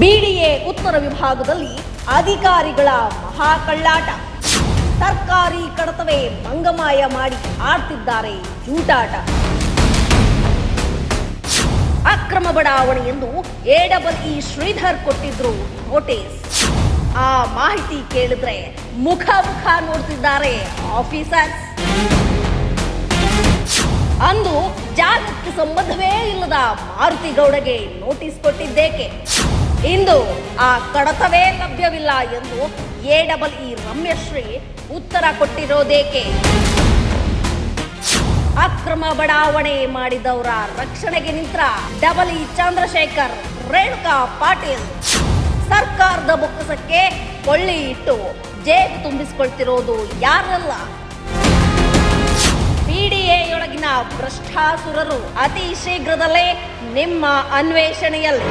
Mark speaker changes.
Speaker 1: BDA ಉತ್ತರ ವಿಭಾಗದಲ್ಲಿ ಅಧಿಕಾರಿಗಳ ಮಹಾಕಳ್ಳಾಟ. ಸರ್ಕಾರಿ ಕಡತವೇ ಮಂಗಮಾಯ ಮಾಡಿ ಆಡ್ತಿದ್ದಾರೆ ಜೂಟಾಟ. ಅಕ್ರಮ ಬಡಾವಣೆ ಎಂದು ಎ ಡಬಲ್ ಇ ಶ್ರೀಧರ್ ಕೊಟ್ಟಿದ್ರು ನೋಟಿಸ್. ಆ ಮಾಹಿತಿ ಕೇಳಿದ್ರೆ ಮುಖ ಮುಖ ನೋಡ್ತಿದ್ದಾರೆ ಆಫೀಸರ್ಸ್. ಅಂದು ಜಾಗಕ್ಕೆ ಸಂಬಂಧವೇ ಇಲ್ಲದ ಮಾರುತಿ ಗೌಡಗೆ ನೋಟಿಸ್ ಕೊಟ್ಟಿದ್ದೇಕೆ? ಇಂದು ಆ ಕಡತವೇ ಲಭ್ಯವಿಲ್ಲ ಎಂದು ಎ ಡಬಲ್ ಇ ರಮ್ಯಶ್ರೀ ಉತ್ತರ ಕೊಟ್ಟಿರೋದೇಕೆ? ಅಕ್ರಮ ಬಡಾವಣೆ ಮಾಡಿದವರ ರಕ್ಷಣೆಗೆ ನಿಂತ ಡಬಲ್ ಇ ಚಂದ್ರಶೇಖರ್, ರೇಣುಕಾ ಪಾಟೀಲ್. ಸರ್ಕಾರದ ಬೊಕ್ಕಸಕ್ಕೆ ಕೊಳ್ಳಿ ಇಟ್ಟು ಜೇಬು ತುಂಬಿಸಿಕೊಳ್ತಿರೋದು ಯಾರಲ್ಲ? ಪಿಡಿಎಯೊಳಗಿನ ಭ್ರಷ್ಟಾಸುರರು ಅತಿ ಶೀಘ್ರದಲ್ಲೇ ನಿಮ್ಮ ಅನ್ವೇಷಣೆಯಲ್ಲಿ.